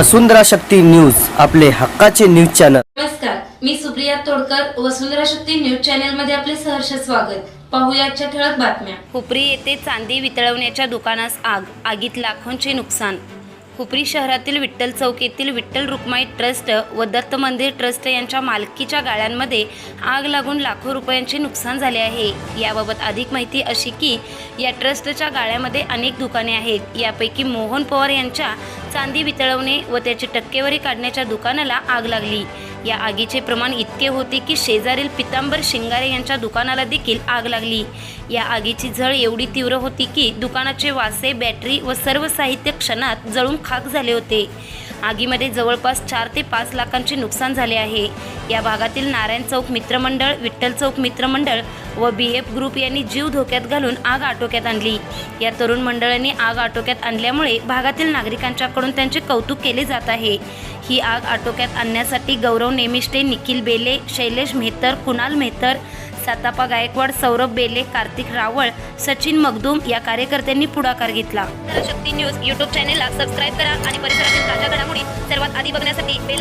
वसुंधरा Shakti news आपले हक्काचे news channel. नमस्कार मी सुप्रिया तोडकर वसुंधरा शक्ती न्यूज चॅनलमध्ये आपले सहर्ष स्वागत. पाहूया आजच्या ठळक बातम्या. हुपरी येथे चांदी वितळवण्याच्या दुकानास आग आगीत लाखोंचे नुकसान. हुपरी शहरातील विठ्ठल चौक येथील विठ्ठल रुक्माई ट्रस्ट व दत्त मंदिर ट्रस्ट यांच्या मालकीच्या गाळ्यांमध्ये आग लागून लाखो रुपयांचे नुकसान झाले आहे. याबाबत अधिक माहिती अशी की या ट्रस्टच्या गाळ्यामध्ये अनेक दुकाने आहेत. यापैकी मोहन पवार यांच्या चांदी वितळवणे व त्याची टक्केवारी काढण्याच्या दुकानाला आग लागली. या आगीचे प्रमाण इतके होते की शेजारील पितांबर शिंगारे यांच्या दुकानाला देखील आग लागली. या आगीची झळ एवढी तीव्र होती की दुकानाचे वासे बॅटरी व सर्व साहित्य क्षणात जळून खाक झाले होते. आगीमध्ये जवळपास चार ते पाच लाखांचे नुकसान झाले आहे. या भागातील नारायण चौक मित्रमंडळ विठ्ठल चौक मित्रमंडळ व बी एफ ग्रुप यांनी जीव धोक्यात घालून आग आटोक्यात आणली. या तरुण मंडळांनी आग आटोक्यात आणल्यामुळे भागातील नागरिकांच्याकडून त्यांचे कौतुक केले जात आहे. ही आग आटोक्यात आणण्यासाठी गौरव नेमिष्टे निखिल बेले शैलेश मेहतर कुणाल मेहतर सातापा गायकवाड सौरभ बेले कार्तिक रावळ सचिन मगदूम या कार्यकर्त्यांनी पुढाकार घेतला. शक्ती न्यूज युट्यूब चॅनेलला सबस्क्राईब करा आणि परिसरातील ताज्या घडामोडी सर्वात आधी बघण्यासाठी बेल